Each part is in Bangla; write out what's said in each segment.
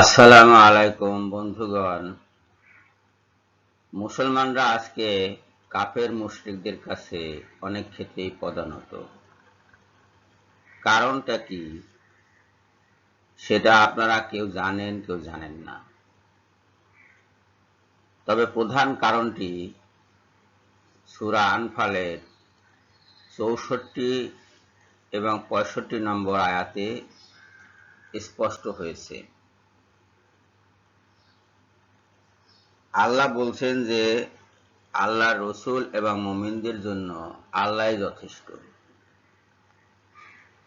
আসসালামু আলাইকুম বন্ধুগণ। মুসলমানরা আজকে কাফের মুশরিকদের কাছে অনেক ক্ষেত্রেই পদানত কারণটা কি? সেটা আপনারা কেউ জানেন কেউ জানেন না। তবে প্রধান কারণটি সুরা আনফালের চৌষট্টি এবং পঁয়ষট্টি নম্বর আয়াতে স্পষ্ট হয়েছে। আল্লাহ বলছেন যে আল্লাহ রসুল এবং মোমিনদের জন্য আল্লাহ যথেষ্ট।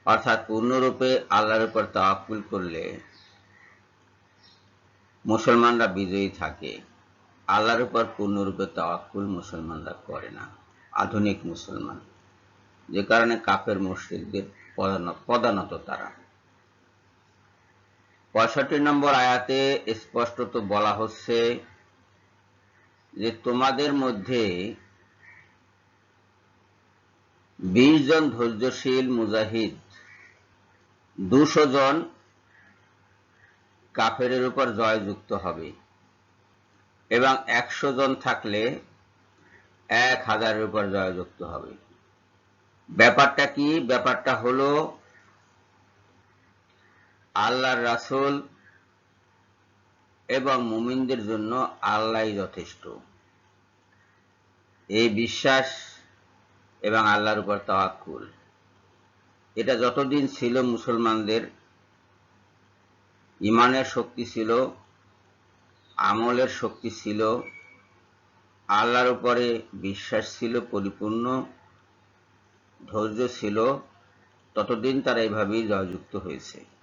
অর্থাৎ পূর্ণরূপে আল্লাহর উপর তাওয়াক্কুল করলে মুসলমানরা বিজয়ী থাকে। আল্লাহর উপর পূর্ণরূপে তাওয়াক্কুল মুসলমানরা করে না। আধুনিক মুসলমান। যে কারণে কাফের মুশ্রিকদের প্রধানত তারা। পঁয়ষট্টি নম্বর আয়াতে স্পষ্টত বলা হচ্ছে যে তোমাদের মধ্যে বিশ জন ধৈর্যশীল মুজাহিদ, দুশো জন কাফেরের উপর জয়যুক্ত হবে এবং একশো জন থাকলে এক হাজারের উপর জয়যুক্ত হবে। ব্যাপারটা কি? ব্যাপারটা হলো, আল্লাহর রাসূল এবং মুমিনদের জন্য আল্লাহ যথেষ্ট। এই বিশ্বাস এবং আল্লাহর উপর তাওয়াক্কুল। এটা যতদিন ছিল মুসলমানদের, ইমানের শক্তি ছিল, আমলের শক্তি ছিল, আল্লাহর উপরে বিশ্বাস ছিল, পরিপূর্ণ, ধৈর্য ছিল, ততদিন তারা এইভাবেই জয়যুক্ত হয়েছে।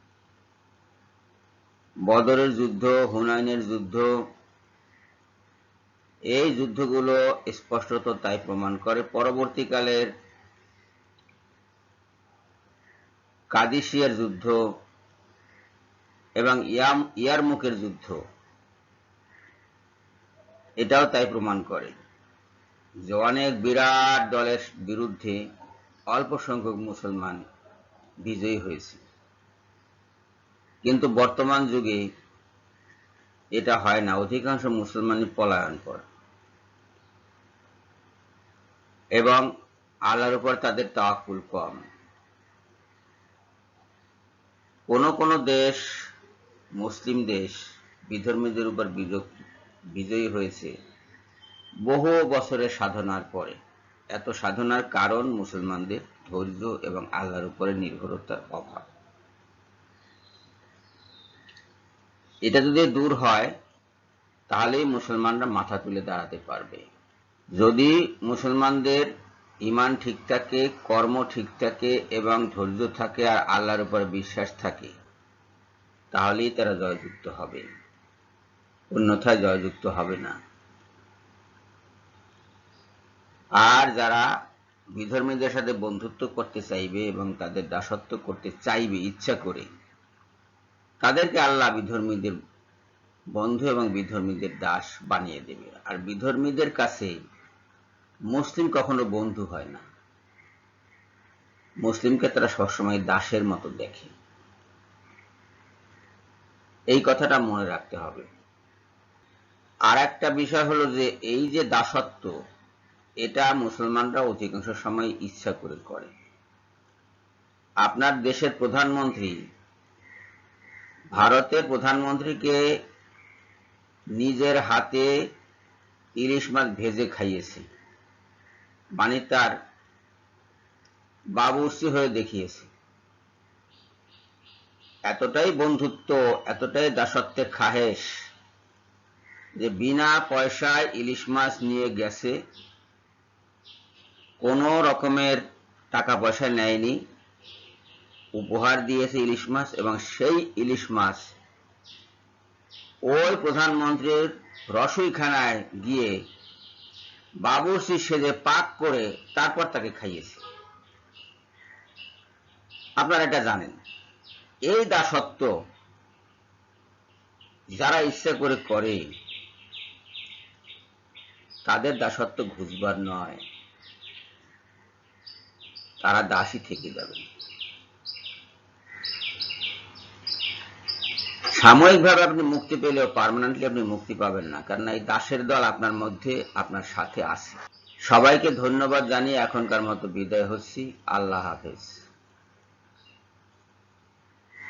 বদরের যুদ্ধ, হুনাইনের যুদ্ধ, এই যুদ্ধগুলো স্পষ্টত তাই প্রমাণ করে। পরবর্তীকালের কাদিসিয়ার যুদ্ধ এবং ইয়াম, ইয়ারমুখের যুদ্ধ, এটাও তাই প্রমাণ করে যে অনেক বিরাট দলের বিরুদ্ধে অল্প সংখ্যক মুসলমান বিজয়ী হয়েছে। কিন্তু বর্তমান যুগে এটা হয় না। অধিকাংশ মুসলমানই পলায়ন করে। এবং আল্লাহর উপর তাদের তাওয়াক্কুল কম। কোন কোন দেশ, মুসলিম দেশ বিধর্মীদের উপর বিজয়ী হয়েছে বহু বছরের সাধনার পরে। এত সাধনার কারণ মুসলমানদের ধৈর্য এবং আল্লাহর উপরে নির্ভরতার অভাব। এটা যদি দূর হয়, তাহলেই মুসলমানরা মাথা তুলে দাঁড়াতে পারবে। যদি মুসলমানদের ইমান ঠিক থাকে, কর্ম ঠিক থাকে এবং ধৈর্য থাকে আর আল্লাহর উপর বিশ্বাস থাকে, তাহলেই তারা জয়যুক্ত হবে। অন্যথায় জয়যুক্ত হবে না। আর যারা বিধর্মীদের সাথে বন্ধুত্ব করতে চাইবে এবং তাদের দাসত্ব করতে চাইবে, ইচ্ছা করে তাদেরকে আল্লাহ বিধর্মীদের বন্ধু এবং বিধর্মীদের দাস বানিয়ে দেবে। আর বিধর্মীদের কাছে মুসলিম কখনো বন্ধু হয় না। মুসলিমকে তারা সবসময় দাসের মতো দেখে। এই কথাটা মনে রাখতে হবে। আর একটা বিষয় হলো যে, এই যে দাসত্ব, এটা মুসলমানরা অধিকাংশ সময় ইচ্ছা করে করে। আপনার দেশের প্রধানমন্ত্রী ভারতের প্রধানমন্ত্রীকে নিজের হাতে ইলিশ মাছ ভেজে খাইয়েছে। মানে তার বাবুসি হয়ে দেখিয়েছে। এতটাই বন্ধুত্ব, এতটাই দাসত্বের খাহেশ যে বিনা পয়সায় ইলিশ মাছ নিয়ে গেছে, কোনো রকমের টাকা পয়সা নেয়নি। উপহার দিয়েছে ইলিশ মাছ এবং সেই ইলিশ মাছ ওই প্রধানমন্ত্রীর রসইখানায় গিয়ে বাবুর্চি সেজে পাক করে তারপর তাকে খাইয়েছে। আপনারা এটা জানেন। এই দাসত্ব যারা ইচ্ছা করে করে, তাদের দাসত্ব ঘুষবার নয়। তারা দাসী থেকে যাবে সাময়িকভাবে আপনি মুক্তি পেলেও পারমানেন্টলি আপনি মুক্তি পাবেন না। কারণ এই দাসের দল আপনার মধ্যে, আপনার সাথে আছে। সবাইকে ধন্যবাদ জানিয়ে এখনকার মতো বিদায় হচ্ছি। আল্লাহ হাফেজ।